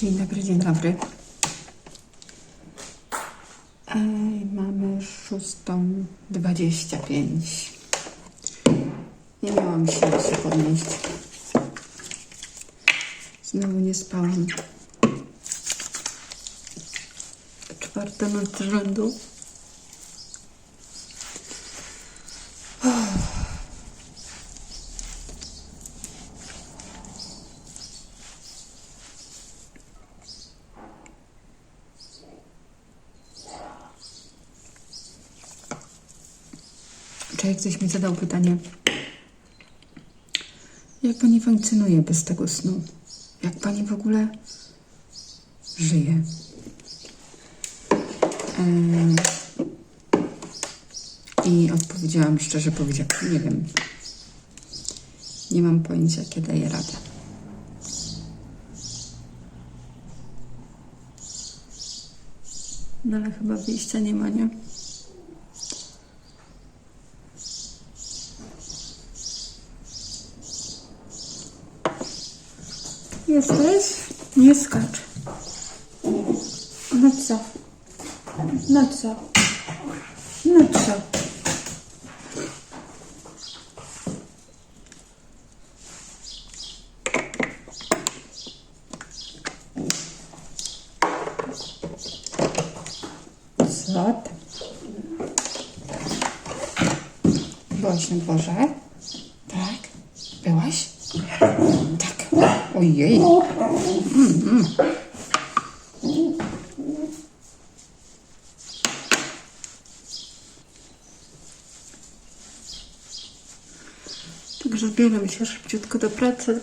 Dzień dobry, dzień dobry. Ej, mamy szóstą dwadzieścia pięć. Nie miałam siły się podnieść. Znowu nie spałam. Czwarta noc z ktoś mi zadał pytanie, jak pani funkcjonuje bez tego snu? Jak pani w ogóle żyje? Em, I odpowiedziałam szczerze powiedziawszy, nie wiem. Nie mam pojęcia, kiedy daję radę. No ale chyba wyjścia nie ma, nie? Jesteś? Nie skacz. No co? No co? No co? Co tam? Byłaś na dworze? Tak? Byłaś? Tak. Ojej. Także zbieram się szybciutko do pracy.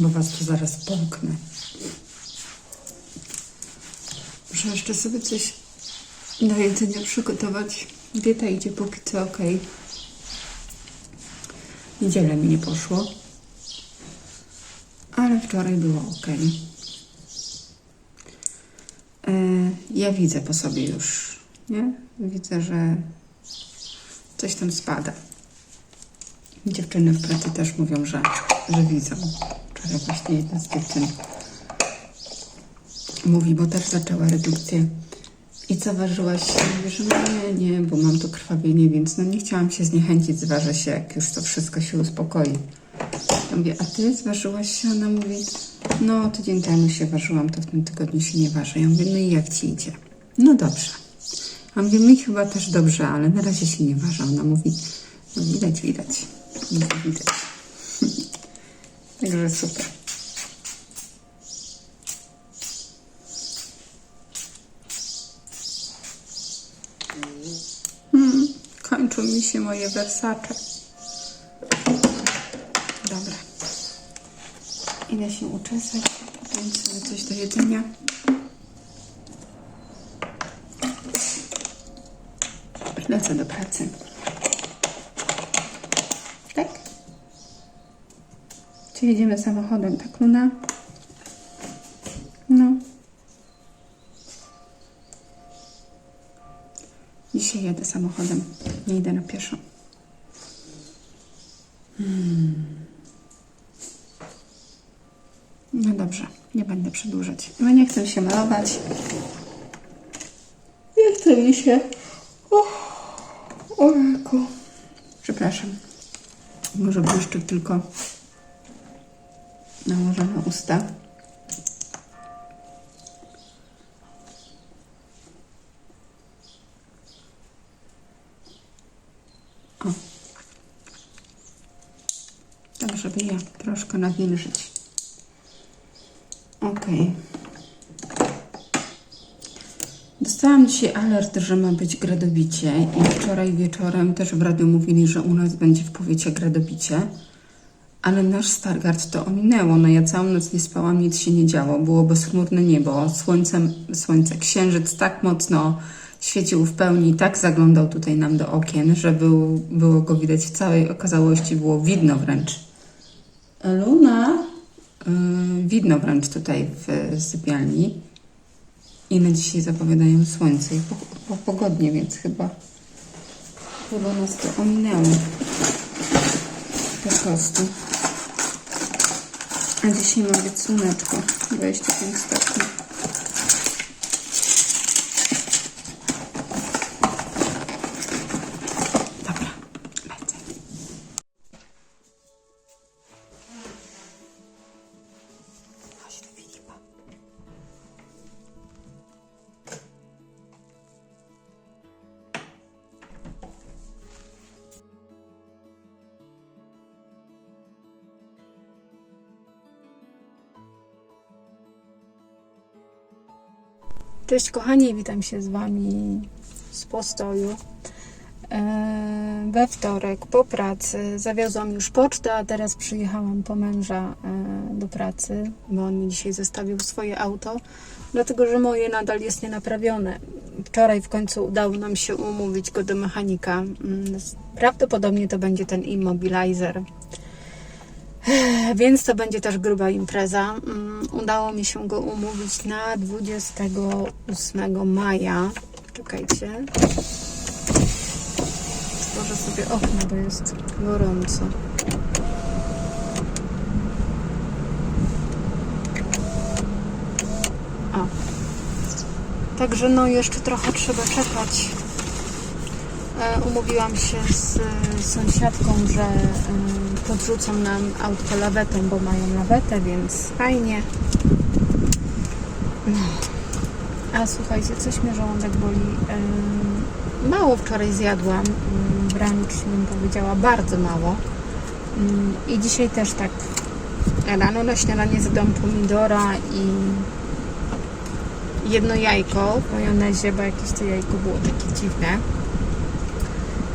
Bo was tu zaraz połknę. Muszę jeszcze sobie coś do jedzenia przygotować. Dieta idzie póki co ok. Niedzielę mi nie poszło. Ale wczoraj było ok. E, ja widzę po sobie już, nie? Widzę, że coś tam spada. Dziewczyny w pracy też mówią, że, że widzą. Wczoraj właśnie jedna z dziewczyn mówi, bo też zaczęła redukcję. I co ważyłaś? Że nie, nie, bo mam tu krwawienie, więc no nie chciałam się zniechęcić, zważę się, jak już to wszystko się uspokoi. Ja mówię, a ty zważyłaś się? Ona mówi, no tydzień temu się ważyłam, to w tym tygodniu się nie ważę. Ja mówię, no i jak ci idzie? No dobrze. A mówię, mi chyba też dobrze, ale na razie się nie ważę. Ona mówi, no widać, widać. Mówi, widać. Także super. Hmm, kończą mi się moje wersacze. Dobra. Idę się uczesać, sobie coś do jedzenia. Lecę do pracy. Tak? Czy jedziemy samochodem, tak Luna? No. Dzisiaj jedę samochodem, idę na pieszo. No dobrze, nie będę przedłużać. No nie chcę się malować. Nie chce mi się. O, ojku. Przepraszam. Może błyszczyk tylko nałożę na usta. O. Tak, żeby je troszkę nawilżyć. Okej. Dostałam dzisiaj alert, że ma być gradobicie i wczoraj wieczorem też w radiu mówili, że u nas będzie w powiecie gradobicie, ale nasz Stargard to ominęło. No ja całą noc nie spałam, nic się nie działo. Było bezchmurne niebo, słońcem, słońce, księżyc tak mocno świecił w pełni, tak zaglądał tutaj nam do okien, że był, było go widać w całej okazałości, było widno wręcz. Luna, yy, widno wręcz tutaj w sypialni. I na dzisiaj zapowiadają słońce i po, pogodnie, więc chyba chyba nas to ominęło. Po prostu. A dzisiaj ma być słoneczko. 25 stopni. Cześć kochani, witam się z Wami z postoju. E, We wtorek po pracy zawiozłam już pocztę, a teraz przyjechałam po męża e, do pracy, bo on mi dzisiaj zostawił swoje auto, dlatego że moje nadal jest nienaprawione. Wczoraj w końcu udało nam się umówić go do mechanika. Mm, Prawdopodobnie to będzie ten immobilizer. Więc to będzie też gruba impreza. Mm, Udało mi się go umówić na 28 maja. Czekajcie. Stworzę sobie okno, bo jest gorąco. O. Także no jeszcze trochę trzeba czekać. E, Umówiłam się z sąsiadką, że podrzucą nam autko lawetą, bo mają lawetę, więc fajnie. No. A słuchajcie, coś mnie żołądek boli. Mało wczoraj zjadłam, mm, wręcz bym powiedziała bardzo mało. Mm, I dzisiaj też tak rano na śniadanie zjadłam pomidora i jedno jajko w majonezie, bo jakieś to jajko było takie dziwne.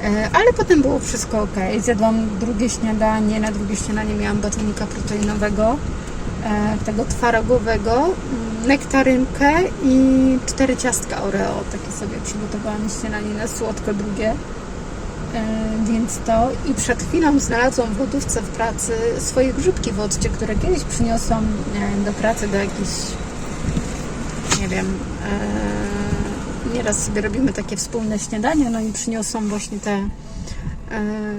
E, Ale potem było wszystko ok. Zjadłam drugie śniadanie. Na drugie śniadanie miałam batonika proteinowego, e, tego twarogowego, mm, nektarynkę i cztery ciastka Oreo. Takie sobie przygotowałam śniadanie na słodko drugie. E, Więc to. I przed chwilą znalazłam w lodówce w pracy swoje grzybki wodcie, które kiedyś przyniosłam do pracy do jakichś nie wiem, nieraz sobie robimy takie wspólne śniadania, no i przyniosłam właśnie te e,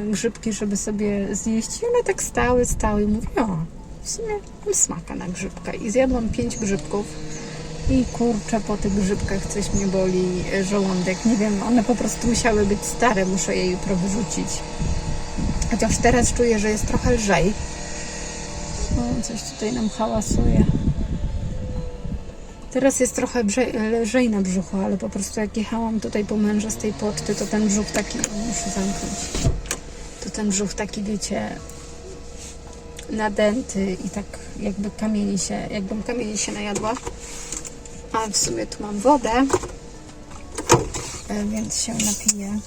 grzybki, żeby sobie zjeść i one tak stały, stały mówię, o, w sumie mam smaka na grzybka i zjadłam pięć grzybków i kurczę, po tych grzybkach coś mnie boli e, żołądek, nie wiem, one po prostu musiały być stare, muszę je jutro wyrzucić. Chociaż teraz czuję, że jest trochę lżej. O, coś tutaj nam hałasuje. Teraz jest trochę lżej na brzuchu, ale po prostu jak jechałam tutaj po męża z tej poczty, to ten brzuch taki, muszę zamknąć, to ten brzuch taki, wiecie, nadęty i tak jakby kamieni się, jakbym kamieni się najadła. A w sumie tu mam wodę, e, więc się napiję.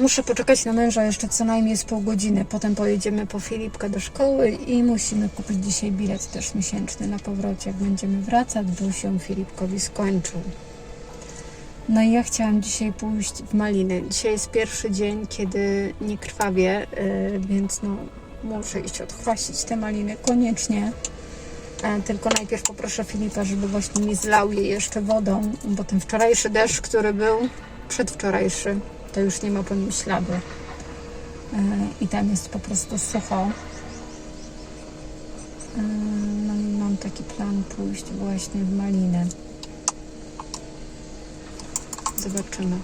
Muszę poczekać na męża jeszcze co najmniej z pół godziny. Potem pojedziemy po Filipkę do szkoły i musimy kupić dzisiaj bilet też miesięczny na powrocie, jak będziemy wracać, bo się Filipkowi skończył. No i ja chciałam dzisiaj pójść w maliny. Dzisiaj jest pierwszy dzień, kiedy nie krwawię, yy, więc no muszę iść odchwasić te maliny koniecznie. E, Tylko najpierw poproszę Filipa, żeby właśnie mi zlał je jeszcze wodą, bo ten wczorajszy deszcz, który był przedwczorajszy, to już nie ma po nim śladu. E, I tam jest po prostu sucho. E, No i mam taki plan pójść właśnie w maliny. Zobaczymy.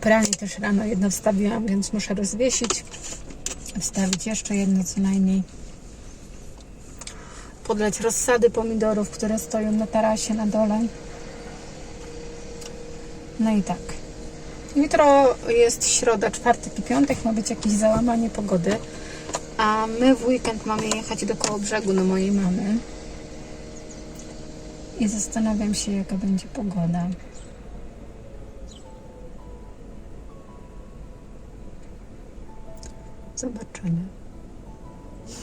Pralnię też rano jedno wstawiłam, więc muszę rozwiesić. Wstawić jeszcze jedno co najmniej. Podlać rozsady pomidorów, które stoją na tarasie na dole. No i tak. Jutro jest środa, czwartek i piątek, ma być jakieś załamanie pogody. A my w weekend mamy jechać do koło brzegu do mojej mamy. I zastanawiam się, jaka będzie pogoda. Zobaczymy.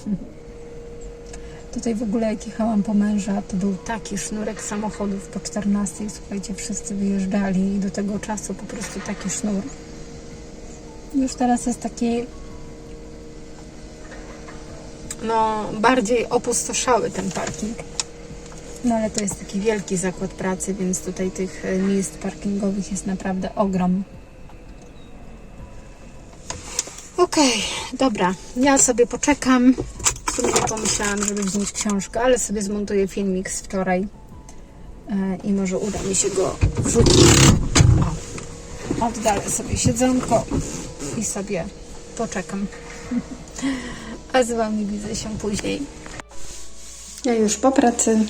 Tutaj w ogóle jak jechałam po męża, to był taki sznurek samochodów po 14. Słuchajcie, wszyscy wyjeżdżali i do tego czasu po prostu taki sznur. Już teraz jest taki no, bardziej opustoszały ten parking. No ale to jest taki wielki zakład pracy, więc tutaj tych e, miejsc parkingowych jest naprawdę ogrom. Okej, dobra. Ja sobie poczekam. W sumie pomyślałam, żeby wziąć książkę, ale sobie zmontuję filmik z wczoraj e, i może uda mi się go wrzucić. O, oddalę sobie siedzonko i sobie poczekam. A z Wami widzę się później. Ja już po pracy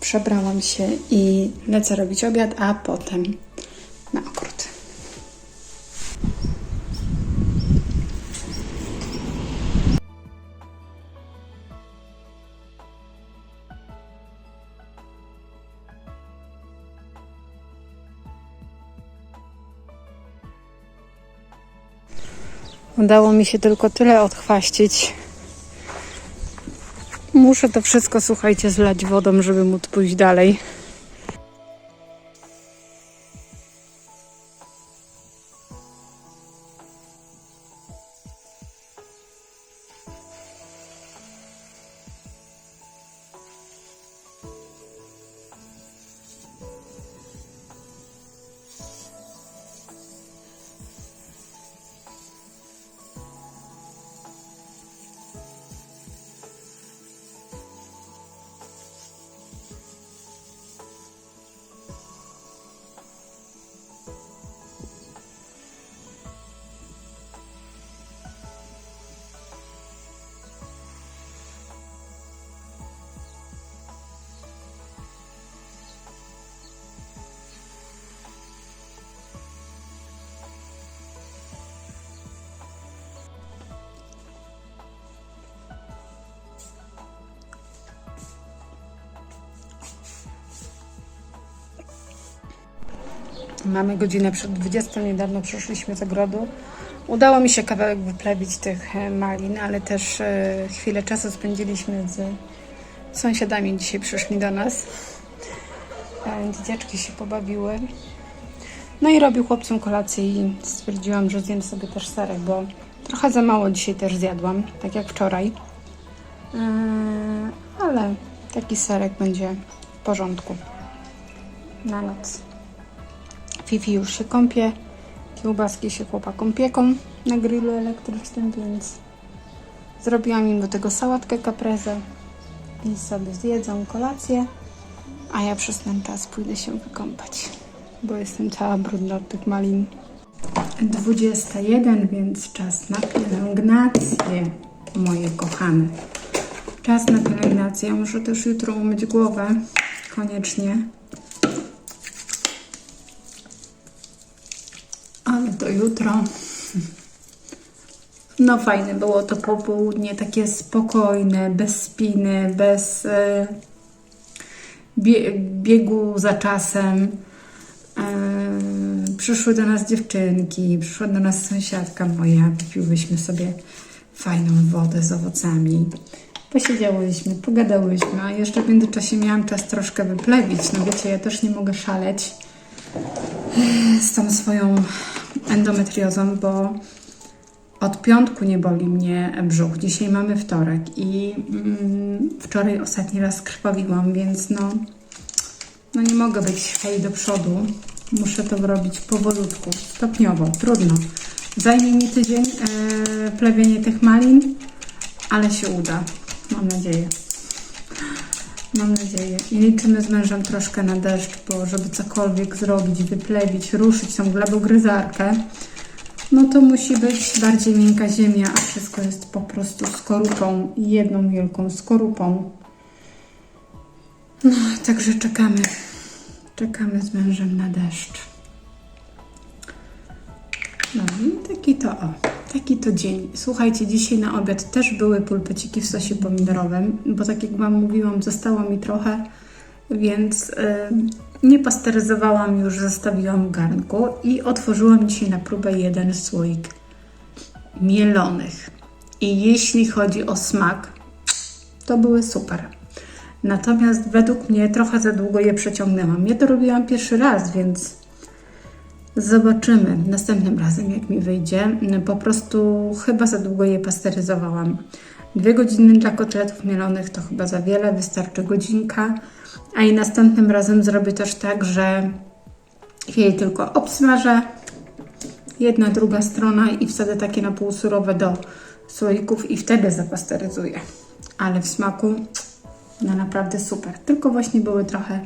przebrałam się i lecę robić obiad, a potem na ogród. Udało mi się tylko tyle odchwaścić. Muszę to wszystko, słuchajcie, zlać wodą, żeby móc pójść dalej. Mamy godzinę przed 20. Niedawno przyszliśmy z ogrodu. Udało mi się kawałek wyplewić tych e, malin, ale też e, chwilę czasu spędziliśmy z sąsiadami. Dzisiaj przyszli do nas. E, Dzieciaczki się pobawiły. No i robił chłopcom kolację i stwierdziłam, że zjem sobie też serek, bo trochę za mało dzisiaj też zjadłam, tak jak wczoraj. Ale taki serek będzie w porządku na noc. Fifi już się kąpie, kiełbaski się chłopakom pieką na grillu elektrycznym, więc zrobiłam im do tego sałatkę caprese i sobie zjedzą kolację, a ja przez ten czas pójdę się wykąpać, bo jestem cała brudna od tych malin. 21, więc czas na pielęgnację, moje kochane. Czas na pielęgnację. Muszę też jutro umyć głowę, koniecznie. Ale to jutro. No fajne było to popołudnie, takie spokojne, bez spiny, bez e, bie, biegu za czasem. E, przyszły do nas dziewczynki, przyszła do nas sąsiadka moja, wypiłyśmy sobie fajną wodę z owocami. Posiedziałyśmy, pogadałyśmy, a jeszcze w międzyczasie miałam czas troszkę wyplewić. No wiecie, ja też nie mogę szaleć z tą swoją endometriozą, bo od piątku nie boli mnie brzuch. Dzisiaj mamy wtorek i mm, wczoraj ostatni raz krwawiłam, więc no, no nie mogę być hej do przodu. Muszę to robić powolutku, stopniowo, trudno. Zajmie mi tydzień e, plewienie tych malin, ale się uda. Mam nadzieję. Mam nadzieję. I liczymy z mężem troszkę na deszcz, bo żeby cokolwiek zrobić, wyplewić, ruszyć tą glebogryzarkę, no to musi być bardziej miękka ziemia, a wszystko jest po prostu skorupą, jedną wielką skorupą. No, także czekamy. Czekamy z mężem na deszcz. Taki to o, taki to dzień. Słuchajcie, dzisiaj na obiad też były pulpeciki w sosie pomidorowym, bo tak jak Wam mówiłam, zostało mi trochę, więc y, nie pasteryzowałam już, zostawiłam w garnku i otworzyłam dzisiaj na próbę jeden słoik mielonych. I jeśli chodzi o smak, to były super. Natomiast według mnie trochę za długo je przeciągnęłam. Ja to robiłam pierwszy raz, więc Zobaczymy następnym razem, jak mi wyjdzie. Po prostu chyba za długo je pasteryzowałam. Dwie godziny dla kotletów mielonych to chyba za wiele, wystarczy godzinka. A i następnym razem zrobię też tak, że jej tylko obsmażę, jedna, druga strona i wsadzę takie na pół surowe do słoików i wtedy zapasteryzuję. Ale w smaku no naprawdę super. Tylko właśnie były trochę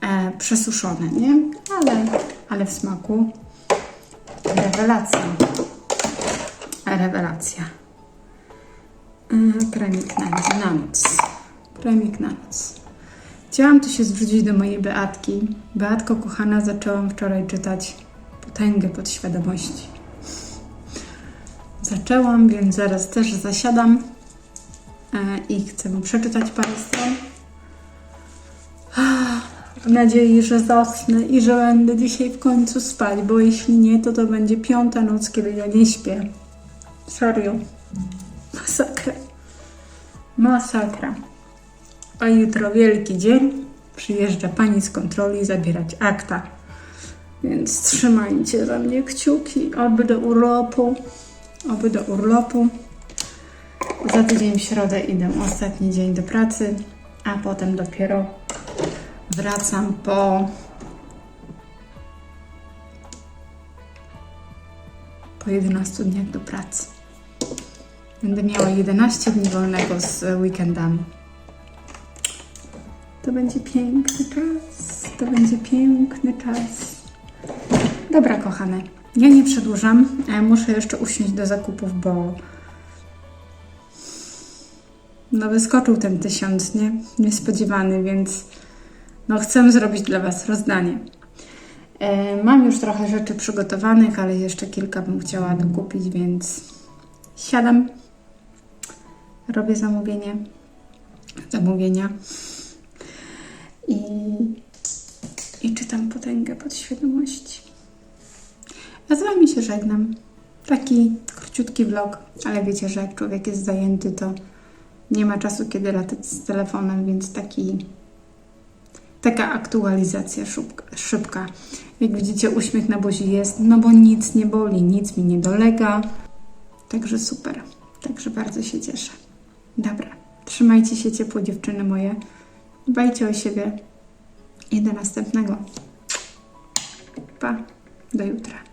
e, przesuszone, nie? Ale, ale w smaku rewelacja. Rewelacja. E, Kremik na, na noc. Kremik na noc. Chciałam tu się zwrócić do mojej Beatki. Beatko, kochana, zaczęłam wczoraj czytać Potęgę Podświadomości. Zaczęłam, więc zaraz też zasiadam e, i chcę przeczytać parę stron. W nadziei, że zasnę i że będę dzisiaj w końcu spać, bo jeśli nie, to to będzie piąta noc, kiedy ja nie śpię. Serio. Masakra. Masakra. A jutro wielki dzień. Przyjeżdża pani z kontroli zabierać akta. Więc trzymajcie za mnie kciuki, oby do urlopu. Oby do urlopu. Za tydzień w środę idę ostatni dzień do pracy, a potem dopiero wracam po po 11 dniach do pracy. Będę miała 11 dni wolnego z weekendami. To będzie piękny czas. To będzie piękny czas. Dobra, kochane. Ja nie przedłużam. e, Muszę jeszcze usiąść do zakupów, bo no wyskoczył ten tysiąc, nie? Niespodziewany, więc no chcę zrobić dla Was rozdanie. E, mam już trochę rzeczy przygotowanych, ale jeszcze kilka bym chciała dokupić, więc siadam, robię zamówienie, zamówienia i, i czytam potęgę podświadomości. A z się żegnam. Taki króciutki vlog, ale wiecie, że jak człowiek jest zajęty, to nie ma czasu, kiedy latać z telefonem, więc taki, taka aktualizacja szybka. Jak widzicie, uśmiech na buzi jest, no bo nic nie boli, nic mi nie dolega. Także super. Także bardzo się cieszę. Dobra, trzymajcie się ciepło, dziewczyny moje. Dbajcie o siebie i do następnego. Pa, do jutra.